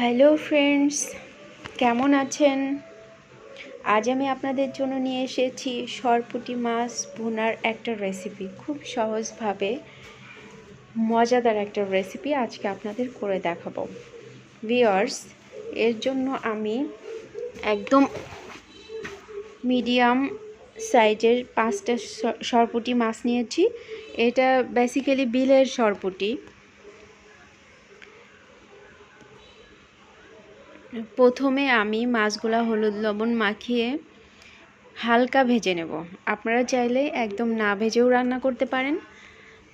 Hello friends, কেমন আছেন? আজ আমি আপনাদের জন্য নিয়ে এসেছি সরপুটি মাছ ভুনার একটা রেসিপি খুব সহজভাবে মজাদার একটা রেসিপি আজকে আপনাদের করে দেখাবো। ভিওর্স এর জন্য আমি একদম মিডিয়াম সাইজের পাঁচটা সরপুটি মাছ নিয়েছি। এটা বেসিক্যালি বিলের সরপুটি। প্রথমে আমি মাছগুলা হলুদ লবণ মাখিয়ে হালকা ভেজে নেব। আপনারা চাইলে একদম না ভেজেও রান্না করতে পারেন,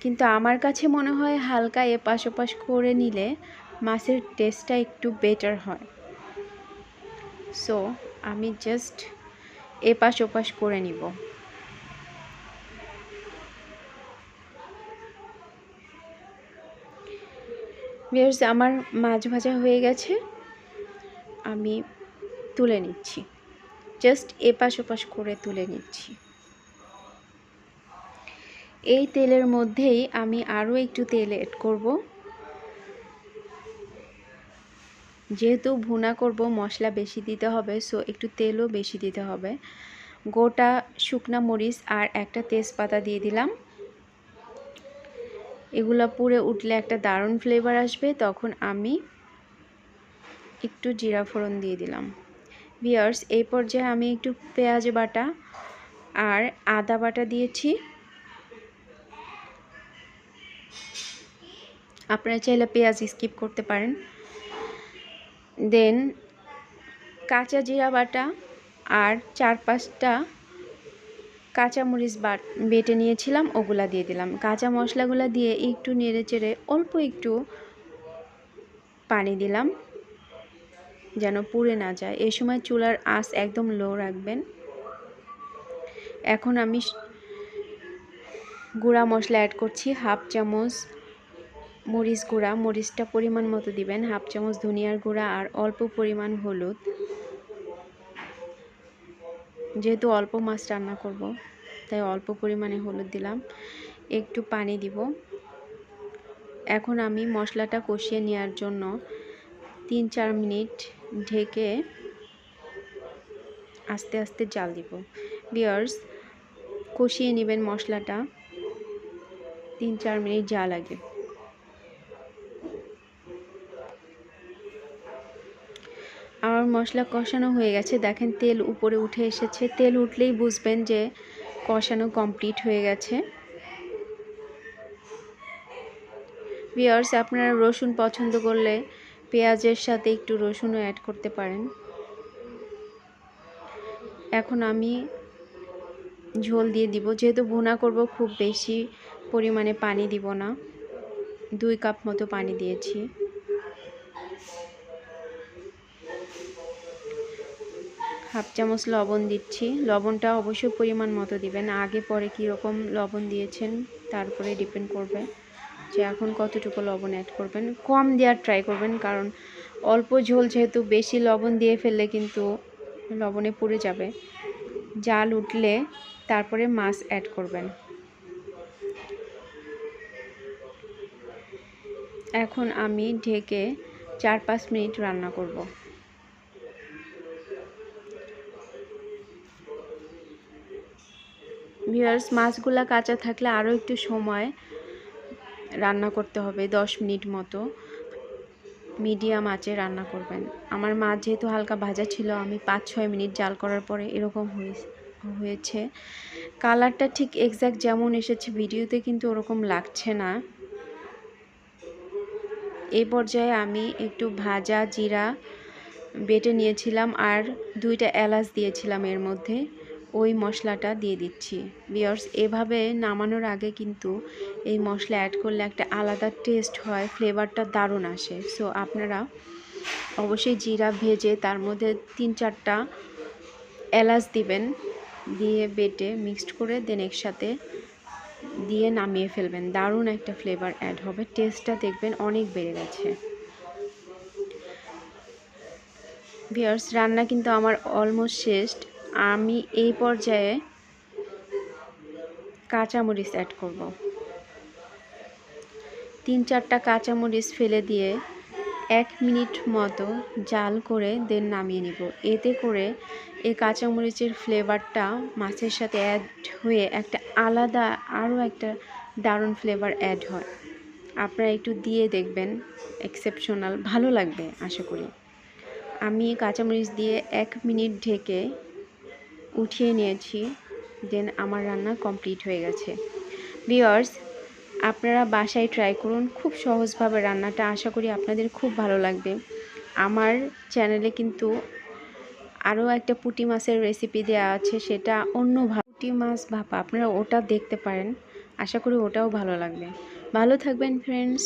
কিন্তু আমার কাছে মনে হয় হালকা এপাশ ওপাশ করে নিলে মাছের টেস্টটা একটু বেটার হয়। সো আমি জাস্ট এপাশ ওপাশ করে নিব। আমার মাছ ভাজা হয়ে গেছে। আমি তুলে নিচ্ছি। জাস্ট এপাশ ওপাশ করে তুলে নিচ্ছি। এই তেলের মধ্যেই আমি আরও একটু তেল এড করব। যেহেতু ভুনা করব, মশলা বেশি দিতে হবে সো একটু তেলও বেশি দিতে হবে। গোটা শুকনা মরিচ আর একটা তেজপাতা দিয়ে দিলাম। এগুলো পুড়ে উঠলে একটা দারুণ ফ্লেভার আসবে। তখন আমি একটু জিরা ফোড়ন দিয়ে দিলাম। বিয়ার্স এই পর্যায়ে আমি একটু পেঁয়াজ বাটা আর আদা বাটা দিয়েছি। আপনারা চাইলে পেঁয়াজ স্কিপ করতে পারেন। দেন কাঁচা জিরা বাটা আর চার পাঁচটা কাঁচামরিচ বাট বেটে নিয়েছিলাম, ওগুলা দিয়ে দিলাম। কাঁচা মশলাগুলো দিয়ে একটু নেড়ে চেড়ে অল্প একটু পানি দিলাম। যেন পুড়ে না যায়। এই সময় চুলার আঁচ একদম লো রাখবেন। এখন আমি গুঁড়া মশলা অ্যাড করছি। হাফ চামচ মরিচ গুঁড়া। মরিচটা পরিমাণ মতো দিবেন। হাফ চামচ ধনিয়ার গুঁড়া আর অল্প পরিমাণ হলুদ। যেহেতু অল্প মাছ রান্না করব, তাই অল্প পরিমাণে হলুদ দিলাম। একটু পানি দিব। এখন আমি মশলাটা কষিয়ে নেওয়ার জন্য তিন চার মিনিট ঢেকে আস্তে আস্তে জাল দিব। বিয়ার্স কষিয়ে নেবেন মশলাটা। তিন চার মিনিট যা লাগে আমার মশলা কষানো হয়ে গেছে। দেখেন তেল উপরে উঠে এসেছে। তেল উঠলেই বুঝবেন যে কষানো কমপ্লিট হয়ে গেছে। বিয়ার্স আপনারা রসুন পছন্দ করলে পেঁয়াজের সাথে একটু রসুনও অ্যাড করতে পারেন। এখন আমি ঝোল দিয়ে দিব। যেহেতু ভুনা করব, খুব বেশি পরিমাণে পানি দিব না। দুই কাপ মতো পানি দিয়েছি। হাফ চামচ লবণ দিচ্ছি। লবণটা অবশ্যই পরিমাণ মতো দিবেন। আগে পরে কীরকম লবণ দিয়েছেন, তারপরে ডিপেন্ড করবে। যে এখন কতটুকু লবণ অ্যাড করবেন, কম দেওয়ার ট্রাই করবেন, কারণ অল্প ঝোল যেহেতু বেশি লবণ দিয়ে ফেললে কিন্তু লবণে পুড়ে যাবে। জাল উঠলে তারপরে মাছ অ্যাড করবেন। এখন আমি ঢেকে চার পাঁচ মিনিট রান্না করব। ভিউয়ার্স মাছগুলা কাঁচা থাকলে আরও একটু সময় রান্না করতে হবে দশ মিনিট মতো। মিডিয়াম আঁচে রান্না করবেন। আমার মাছ যেহেতু হালকা ভাজা ছিল, আমি পাঁচ ছয় মিনিট জাল করার পরে এরকম হয়েছে কালারটা ঠিক এক্স্যাক্ট যেমন এসেছে, ভিডিওতে কিন্তু ওরকম লাগছে না। এই পর্যায়ে আমি একটু ভাজা, জিরা বেটে নিয়েছিলাম আর দুইটা এলাচ দিয়েছিলাম এর মধ্যে। ওই মশলাটা দিয়ে দিচ্ছি। বিয়ার্স, এভাবে নামানোর আগে কিন্তু এই মশলা অ্যাড করলে একটা আলাদা টেস্ট হয় ফ্লেভারটা দারুণ আসে। সো আপনারা অবশ্যই জিরা ভেজে তার মধ্যে তিন চারটা এলাচ দিবেন, দিয়ে বেটে মিক্সড করে দেন একসাথে দিয়ে নামিয়ে ফেলবেন। দারুণ একটা ফ্লেভার অ্যাড হবে। টেস্টটা দেখবেন অনেক বেড়ে গেছে। ভিয়ার্স রান্না কিন্তু আমার অলমোস্ট শেষ। আমি এই পর্যায়ে কাঁচামরিচ অ্যাড করব। তিন চারটা কাঁচামরিচ ফেলে দিয়ে এক মিনিট মতো জাল করে দেন নামিয়ে নিব। এতে করে এই কাঁচামরিচের ফ্লেভারটা মাছের সাথে অ্যাড হয়ে একটা আলাদা আরও একটা দারুণ ফ্লেভার অ্যাড হয়। আপনারা একটু দিয়ে দেখবেন এক্সেপশনাল ভালো লাগবে আশা করি। আমি কাঁচামরিচ দিয়ে এক মিনিট ঢেকে উঠিয়ে নিয়েছি দেন আমার রান্না কমপ্লিট হয়ে গেছে। বিয়ার্স আপনারা বাসায় ট্রাই করুন, খুব সহজভাবে রান্নাটা আশা করি আপনাদের খুব ভালো লাগবে। আমার চ্যানেলে কিন্তু আরও একটা পুঁটি মাছের রেসিপি দেওয়া আছে, সেটা অন্য পুঁটি মাছ ভাপা, আপনারা ওটা দেখতে পারেন। আশা করি ওটাও ভালো লাগবে। ভালো থাকবেন ফ্রেন্ডস